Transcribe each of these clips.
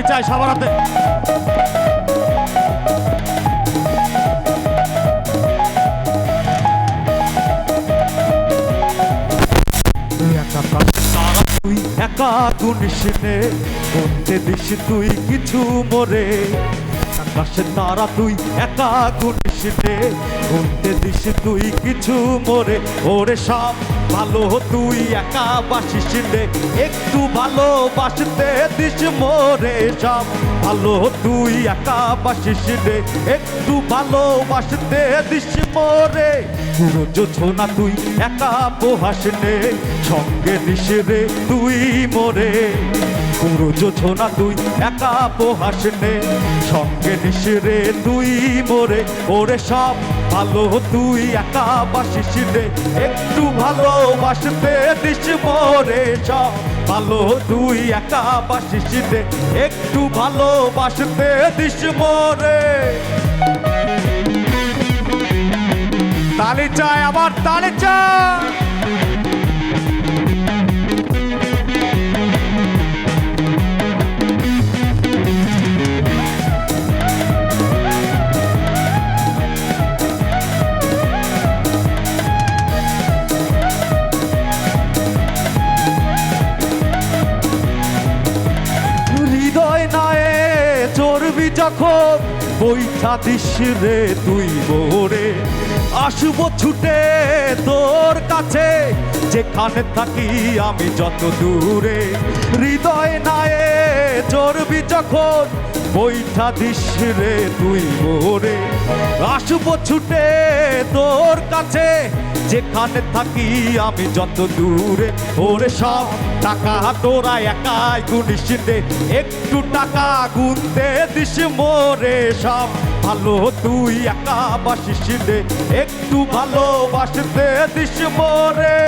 তালি চাই সবার হাতে। তুই একা গুনিস তুই কিছু তারা তুই একা তুই কিছু মরে। ওরে সব ভালো তুই একা বাসিস রে একটু ভালোবাসতে দিস মোরে সব ভালো তুই একা বাসিস রে একটু ভালোবাসতে দিস মোরে। পুরো না তুই একা পোহাস রে সঙ্গে দিস রে তুই মোরে। পুরো যোছনা তুই একা পোহাস নে সঙ্গে দিস রে তুই মোরে, ওরে সব ভালো তুই একা বাসিস রে একটু ভালোবাসতে দিস মোরে সব ভালো তুই একা বাসিস রে একটু ভালোবাসতে দিস মোরে। তালি চায়, আবার তালি চাই চর্বি যখন? বৈঠা দিস রে তুই মোরে। আসব ছুটে তোর কাছে। যেখানে থাকি আমি যত দূরে। হৃদয় নায়ে চর্বি যখন? বৈঠা দিস রে তুই মোরে। আসব ছুটে তোর কাছে। যেখানে থাকি আমি যত দূরে, ওরে সব টাকা তোরা একাই গুনিস একটু টাকা গুনতে দিস মোরে সব। ভালো তুই একা বাসিস একটু ভালোবাসতে দিস মোরে।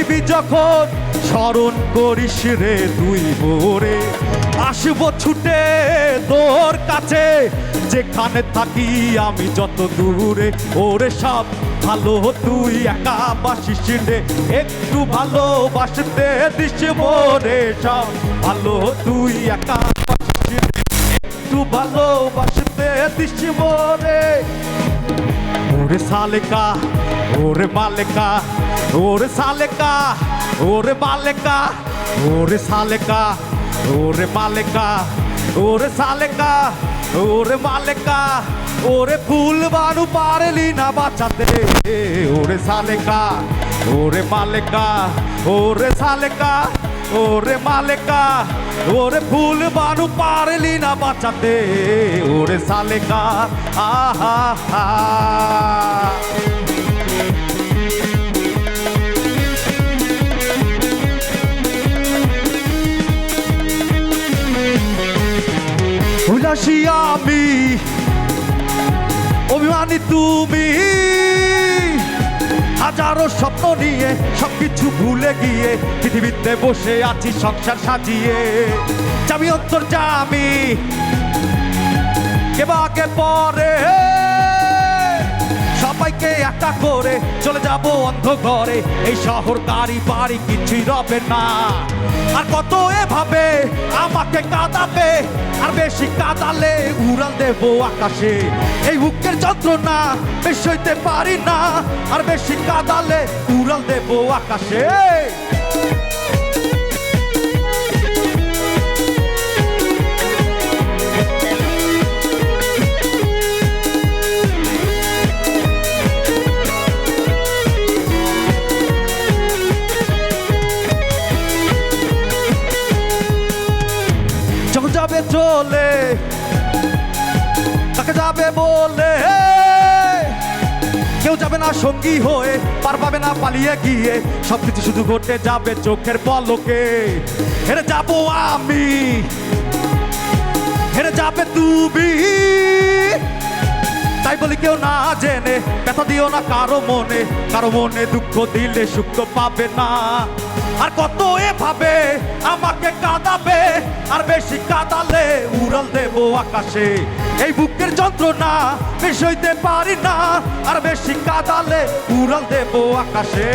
বইবি যখন স্মরণ করিস রে তুই মোরে আসব ছুটে তোর কাছে, যেখানে থাকি আমি যত দূরে। ওরে সব ভালো, তুই একা বাসিস রে, একটু ভালোবাসতে দিস মোরে সব ভালো, তুই একা বাসিস রে, একটু ভালোবাসতে দিস মোরে ওরে সালেকা, ওরে মালেকা ওরে সালেকা, ওরে মালেকা ওরে সালেকা, ওরে মালেকা ওরে সালেকা, ওরে মালেকা ওরে ফুল বানু পারলি না বাঁচাতে। ওরে সালেকা, ওরে মালেকা ওরে সালেকা, ওরে মালেকা ওরে ফুল বানু পারলি না বাঁচাতে। ওরে সালেকা, আহা, হা। উল্লাসী আমি। অভিমানী তুমি, হাজারো স্বপ্ন নিয়ে সবকিছু ভুলে গিয়ে পৃথিবীতে বসে আছি, সংসার সাজিয়ে। যাবি অন্তর যামি কেবাকে পরে? সবাইকে একা করে চলে যাব অন্ধ ঘরে। এই শহর, গাড়ি, বাড়ি কিছুই রবে না। আর কত এভাবে আমাকে কাঁদাবে, আর বেশি কাঁদালে উড়াল দেবো আকাশে। এই বুকের যন্ত্রণা বেশ হইতে পারি না, আর বেশি কাঁদালে উড়াল দেবো আকাশে। সঙ্গী হয়ে পার পাবে না, পালিয়ে গিয়ে সবকিছু শুধু ঘটে যাবে চোখের পলকে। হেরে যাব আমি। হেরে যাবে তুমি। তাই বলি কেউ না জেনে, ব্যথা দিও না কারও মনে। কারও মনে দুঃখ দিলে সুখ পাবে না। আর কত এভাবে আমাকে কাঁদাবে আর বেশি কাঁদালে উড়াল দেব আকাশে। এই বুকের যন্ত্রণা বেশ হইতে পারি না, আর বেশি কাঁদালে উড়াল দেব আকাশে।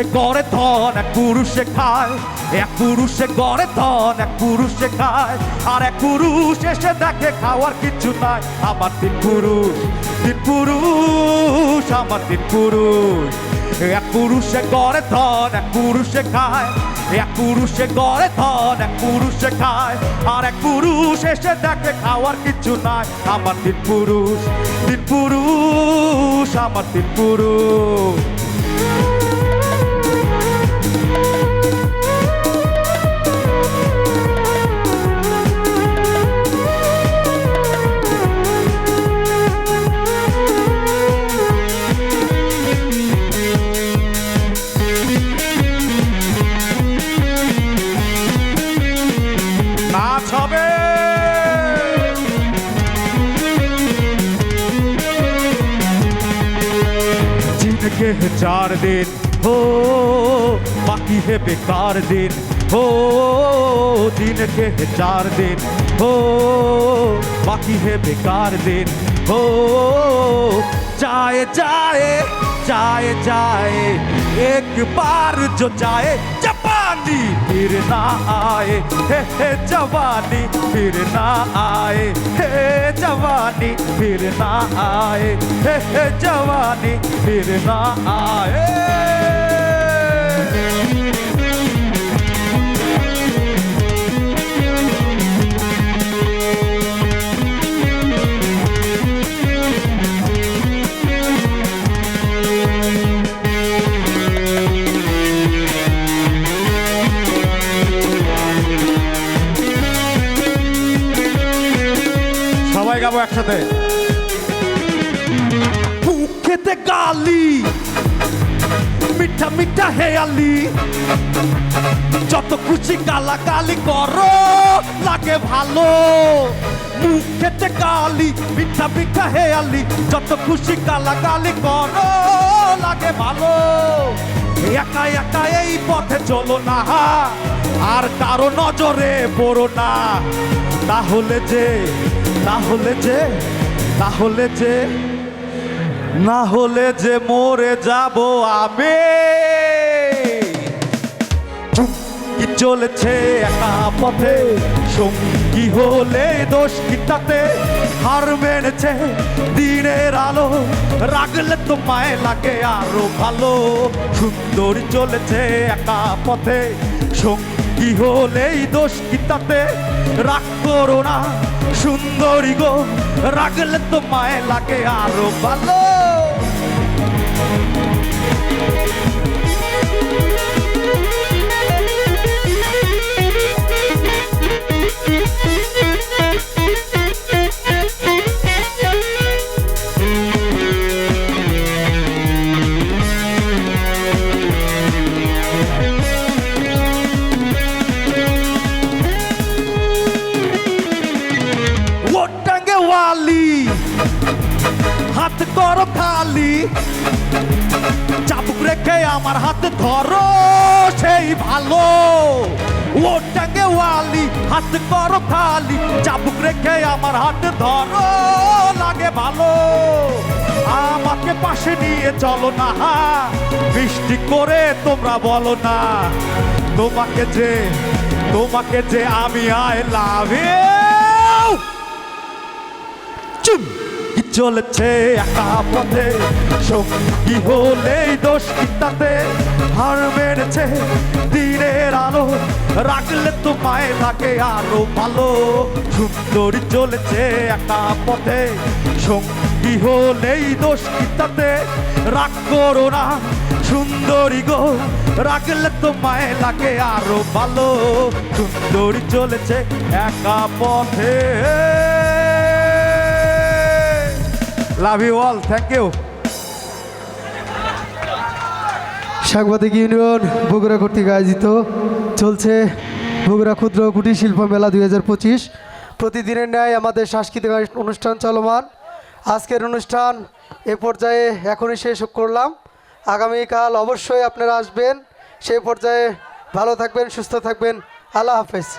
পুরুষে গড়ে ধন, এক পুরুষে খায়। এক পুরুষে গড়ে ধন, এক পুরুষে খায়। আর এক পুরুষ এসে দেখে খাওয়ার কিছু নাই। আমার তিন পুরুষ তিন পুরুষ, আমার তিন পুরুষ। এক পুরুষে গড়ে ধন, এক পুরুষে খায়। এক পুরুষে গড়ে ধন, এক পুরুষে খায়। আর এক পুরুষ এসে দেখে খাওয়ার কিছু নাই। আমার তিন পুরুষ তিন পুরুষ, আমার তিন পুরুষ। जिनके है चार दिन हो बाकी है बेकार दिन हो दिन के है चार दिन हो बाकी है बेकार दिन हो जाए जाए जाए जाए एक बार जो जाए जवानी फिर ना आए हे हे जवानी फिर ना आए हे जवानी फिर ना आए हे हे जवानी फिर ना आए সবাই গাবো একসাথে। মুখেতে গালি, মিঠা মিঠা হেয়ালি। যত খুশি গালা গালি করো, লাগে ভালো। মুখেতে গালি, মিঠা মিঠা হেয়ালি, যত খুশি গালা গালি করো, লাগে ভালো। একা একা এই পথে চলো না, আর কারও নজরে পড়ো না। তাহলে যে তাহলে যে তাহলে যে, না হলে যে মরে যাব আমি। কি চলেছে একা পথে, সঙ্গী হলে দোষ কি হার মেনেছে দিনের আলো, রাগলে তো মায়ে লাগে আরও ভালো। সুন্দরী চলেছে একা পথে, সঙ্গী হলেই দোষ কি তাতে? রাগ করো না, সুন্দরী গো, রাগলে তো মায়ে লাগে আরও ভালো। ধরো সেই ভালো। ওটাঙ্গে ওয়ালি, হাত করো খালি, চাবুক রেখে আমার হাত ধরো, লাগে ভালো। আমাকে পাশে নিয়ে চলো না হা বৃষ্টি করে তোমরা বলো না। তোমাকে যে তোমাকে যে আমি আই লাভ ইউ। চুপ চলেছে একা পথে। সঙ্গী হলেই দোষ কি তাতে? হার মেরেছে দিনের আলো। রাখলে তো মায়ে লাগে আরও ভালো। সুন্দরী চলেছে একা পথে। সঙ্গী হলেই দোষ কি তাতে? রাগ করো না, সুন্দরী গো। রাখলে তো মায়ে লাগে আরও ভালো। সুন্দরী চলেছে একা পথে। Love you all thank you সাংবাদিক ইউনিয়ন বগুড়া কর্তৃক আয়োজিত চলছে বগুড়া ক্ষুদ্র কুটির শিল্প মেলা দুই হাজার পঁচিশ। প্রতিদিনের ন্যায় আমাদের সাংস্কৃতিক অনুষ্ঠান চলমান। আজকের অনুষ্ঠান এ পর্যায়ে এখনই শেষ করলাম। আগামীকাল অবশ্যই আপনারা আসবেন। সেই পর্যায়ে ভালো থাকবেন, সুস্থ থাকবেন। আল্লাহ হাফেজ।